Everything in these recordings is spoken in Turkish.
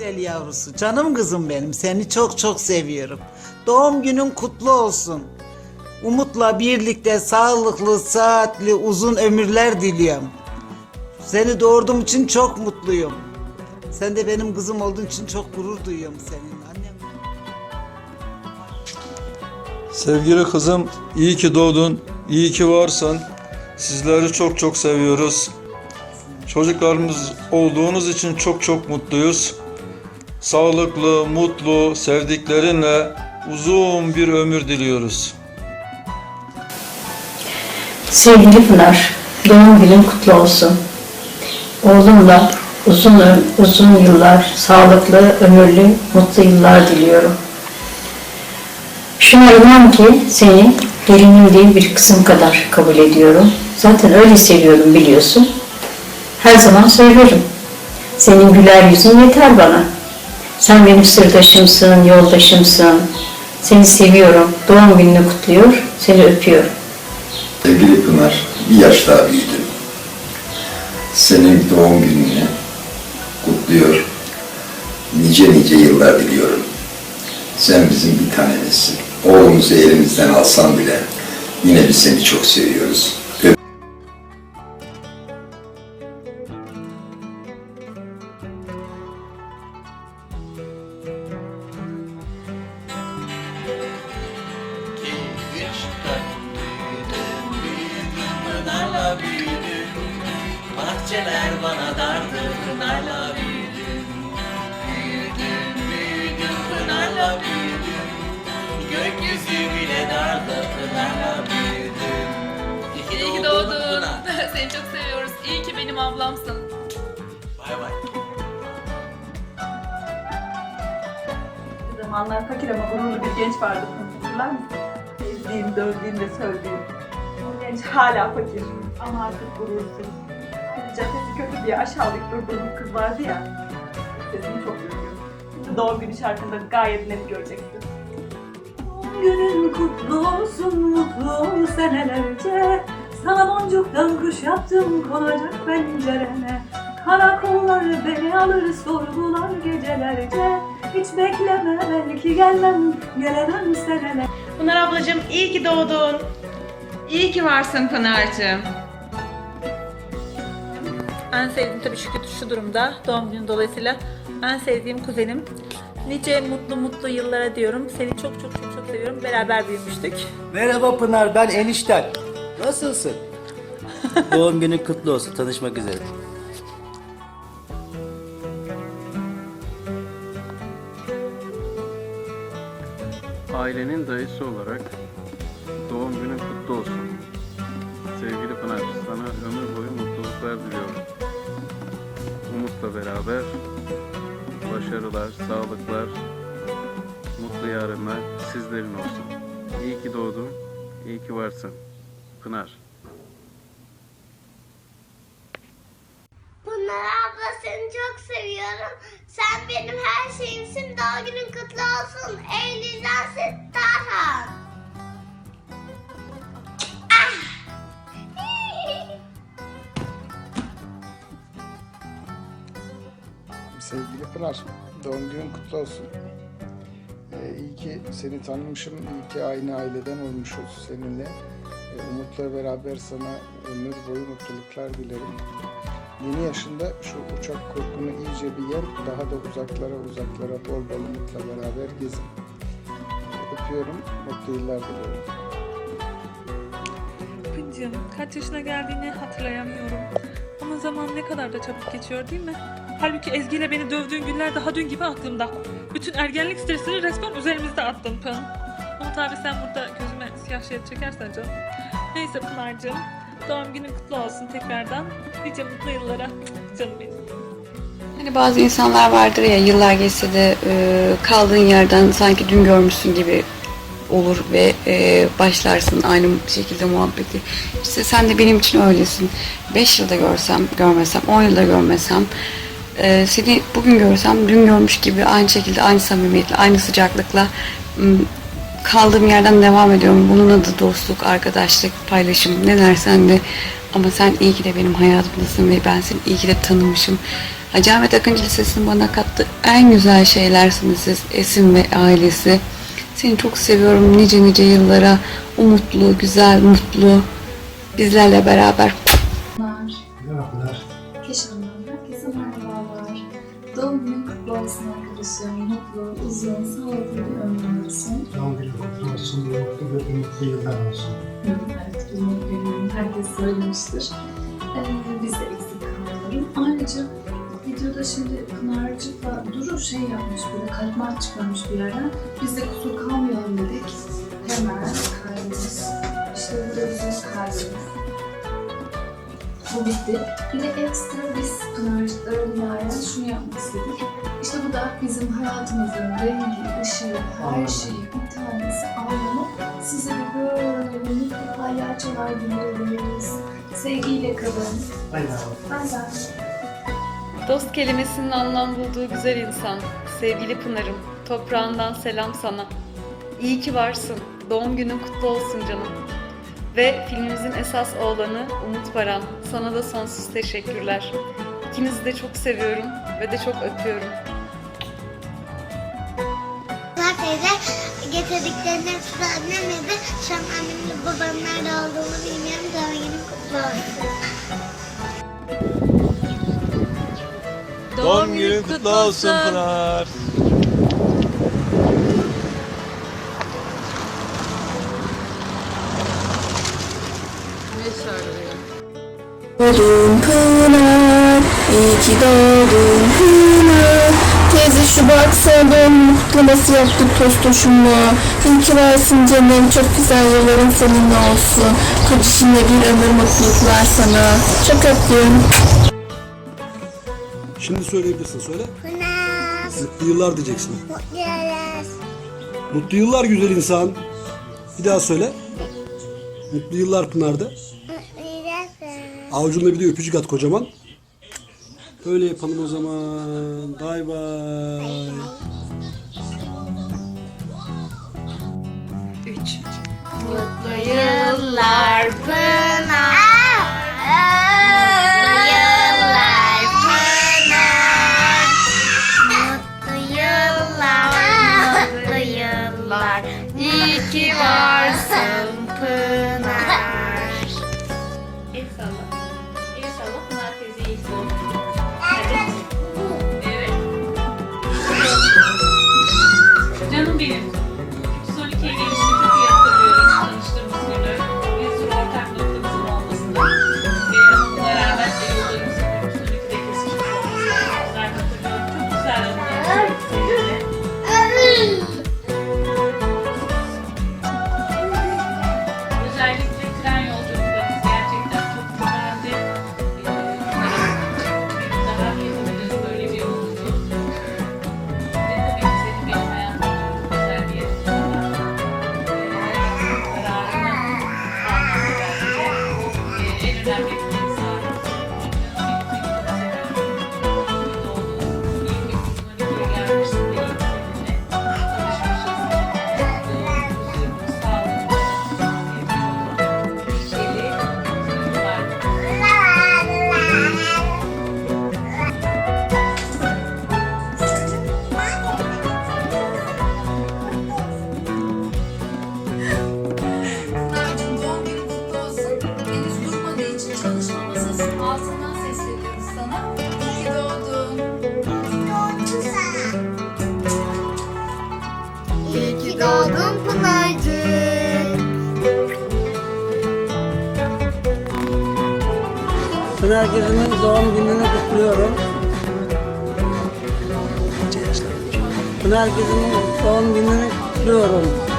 güzel yavrusu. Canım kızım benim. Seni çok çok seviyorum. Doğum günün kutlu olsun. Umutla birlikte sağlıklı, saatli, uzun ömürler diliyorum. Seni doğurduğum için çok mutluyum. Sen de benim kızım olduğun için çok gurur duyuyorum seninle. Annem. Sevgili kızım, iyi ki doğdun, iyi ki varsın. Sizleri çok çok seviyoruz. Çocuklarımız olduğunuz için çok çok mutluyuz. Sağlıklı, mutlu, sevdiklerinle uzun bir ömür diliyoruz. Sevgili Pınar, doğum günün kutlu olsun. Oğlumla uzun uzun yıllar, sağlıklı, ömürlü, mutlu yıllar diliyorum. Şuna inan ki seni gelinim değil bir kızım kadar kabul ediyorum. Zaten öyle seviyorum biliyorsun. Her zaman söylerim. Senin güler yüzün yeter bana. Sen benim sırdaşımsın, yoldaşımsın. Seni seviyorum. Doğum gününü kutluyor, seni öpüyorum. Sevgili Pınar, bir yaş daha büyüdün. Senin doğum gününü kutluyor. Nice nice yıllar diliyorum. Sen bizim bir tanemizsin. Oğlumuzu elimizden alsan bile yine biz seni çok seviyoruz. Seni çok seviyoruz. İyi ki benim ablamsın. Bay bay. Bir zamanlar fakir ama gururlu bir genç vardı. Hatırlar mısın? Ezdiğim, dövdüğüm ve sövdüğüm. O genç hala fakir ama artık gurursuz. Bir caddesi kötü diye aşağılık durduğum bir kız vardı ya. Sesini çok duyuyorum. Şimdi doğum günü şarkında gayet net göreceksin. Doğum günün kutlu olsun mutlu senelerce Sana boncuktan kuş yaptım konacak pencerene Karakollar beni alır sorgular gecelerce Hiç bekleme belki gelmem gelemem seneler Pınar ablacığım iyi ki doğdun. İyi ki varsın Pınar'cığım. En sevdiğim tabii şu, şu durumda doğum günü dolayısıyla en sevdiğim kuzenim. Nice mutlu mutlu yıllara diyorum. Seni çok çok çok çok seviyorum. Beraber büyümüştük. Merhaba Pınar, ben enişten. Nasılsın? Doğum günün kutlu olsun, tanışmak üzere. Ailenin dayısı olarak doğum günün kutlu olsun. Sevgili Pınar, sana ömür boyu mutluluklar diliyorum. Umut'la beraber başarılar, sağlıklar, mutlu yarınlar sizlerin olsun. İyi ki doğdun, iyi ki varsın. Pınar. Pınar abla seni çok seviyorum. Sen benim her şeyimsin. Doğum günün kutlu olsun. Eylül'den Tarhan. Ah! Sevgili Pınar, doğum günün kutlu olsun. Ee, iyi ki seni tanımışım, iyi ki aynı aileden olmuşuz seninle. Umut'la beraber sana ömür boyu mutluluklar dilerim. Yeni yaşında şu uçak korkunu iyice bir yen, daha da uzaklara uzaklara bol bol Umut'la beraber gezin. Öpüyorum, mutlu yıllar diliyorum. Pıncım, kaç yaşına geldiğini hatırlayamıyorum. Ama zaman ne kadar da çabuk geçiyor değil mi? Halbuki Ezgi ile beni dövdüğün günler daha dün gibi aklımda. Bütün ergenlik stresini resmen üzerimizde attın Pın. Umut abi sen burada gözüme siyah şerit çekersen canım. Neyse Pınar'cığım, doğum günün kutlu olsun tekrardan. Nice mutlu yıllara. Canım benim. Hani bazı insanlar vardır ya yıllar geçse de e, kaldığın yerden sanki dün görmüşsün gibi olur ve e, başlarsın aynı şekilde muhabbeti. İşte sen de benim için öylesin. 5 yılda görsem, görmesem, 10 yılda görmesem e, seni bugün görsem dün görmüş gibi aynı şekilde, aynı samimiyetle, aynı sıcaklıkla kaldığım yerden devam ediyorum. Bunun adı dostluk, arkadaşlık, paylaşım ne dersen de Ama sen iyi ki de benim hayatımdasın ve ben seni iyi ki de tanımışım. Hacı Ahmet Akıncı Lisesi'nin bana kattığı en güzel şeylersiniz siz Esin ve ailesi. Seni çok seviyorum nice nice yıllara. Umutlu, güzel, mutlu. Bizlerle beraber. Mutlu yıllar olsun. Evet, eminim herkes söylemiştir. Ee, biz de eksik kalmayalım. Ayrıca videoda şimdi Pınar'cıkla Duru şey yapmış böyle kalp çıkarmış bir yerden. Biz de kusur kalmayalım dedik. Hemen kalbimiz. İşte bu da bizim kalbimiz. Bu bitti. Bir de ekstra biz Pınarcıklara binaen şunu yapmak istedik. İşte bu da bizim hayatımızın rengi, ışığı, her şeyi bir tanesi anlamı. Size de böyle mutlu palyaçolar diliyoruz. Sevgiyle kalın. Bay bay. Dost kelimesinin anlam bulduğu güzel insan, sevgili Pınar'ım, toprağından selam sana. İyi ki varsın, doğum günün kutlu olsun canım. Ve filmimizin esas oğlanı Umut Baran, sana da sonsuz teşekkürler. İkinizi de çok seviyorum ve de çok öpüyorum. Teyze getirdiklerinin hepsini annem. Şu an annemle babamın nerede olduğunu bilmiyorum. Doğum günün kutlu olsun. Doğum günün kutlu olsun Pınar. Doğdun Pınar, iyi ki doğdun. Teyze şu baksalım, mutlaması yaptık tostoşumla. İyi ki varsın canım, çok güzel yılların seninle olsun. Kocişinle bir ömür mutluluklar sana. Çok öpüyorum. Şimdi söyleyebilirsin, söyle. Pınar, Mutlu yıllar diyeceksin. mutlu yıllar. Mutlu yıllar güzel insan. Bir daha söyle. Mutlu yıllar Pınar'da. Mutlu yıllar. Avucunda bir de öpücük at kocaman. Öyle yapalım o zaman. Bay bay. Mutlu yıllar Pınar. Mutlu yıllar Pınar. Mutlu yıllar, mutlu yıllar. İyi ki varsın Kızımın doğum gününü kutluyorum. Pınar kızımın doğum gününü kutluyorum.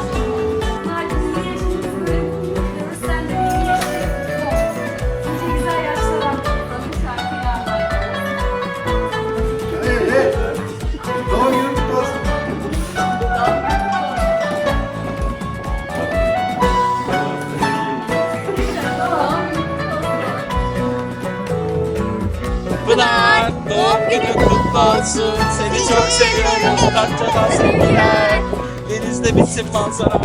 Pınar doğum günün kutlu olsun. Seni çok seviyorum. Datça'dan sevgiler. Denizde bitsin manzara.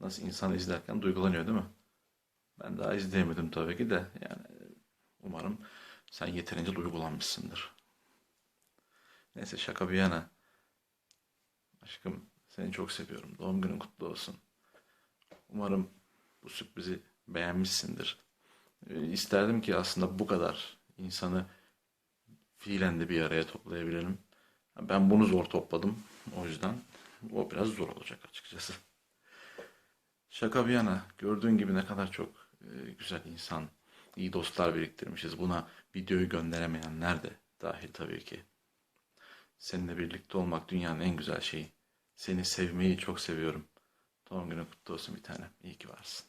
Nasıl insan izlerken duygulanıyor değil mi? Ben daha izleyemedim tabii ki de yani umarım sen yeterince duygulanmışsındır. Neyse şaka bir yana. Aşkım seni çok seviyorum. Doğum günün kutlu olsun. Umarım bu sürprizi beğenmişsindir. Ee, İsterdim ki aslında bu kadar insanı fiilen de bir araya toplayabilelim. Ben bunu zor topladım. O yüzden o biraz zor olacak açıkçası. Şaka bir yana gördüğün gibi ne kadar çok e, güzel insan, iyi dostlar biriktirmişiz. Buna videoyu gönderemeyenler de dahil tabii ki. Seninle birlikte olmak dünyanın en güzel şeyi. Seni sevmeyi çok seviyorum. Doğum günün kutlu olsun bir tanem. İyi ki varsın.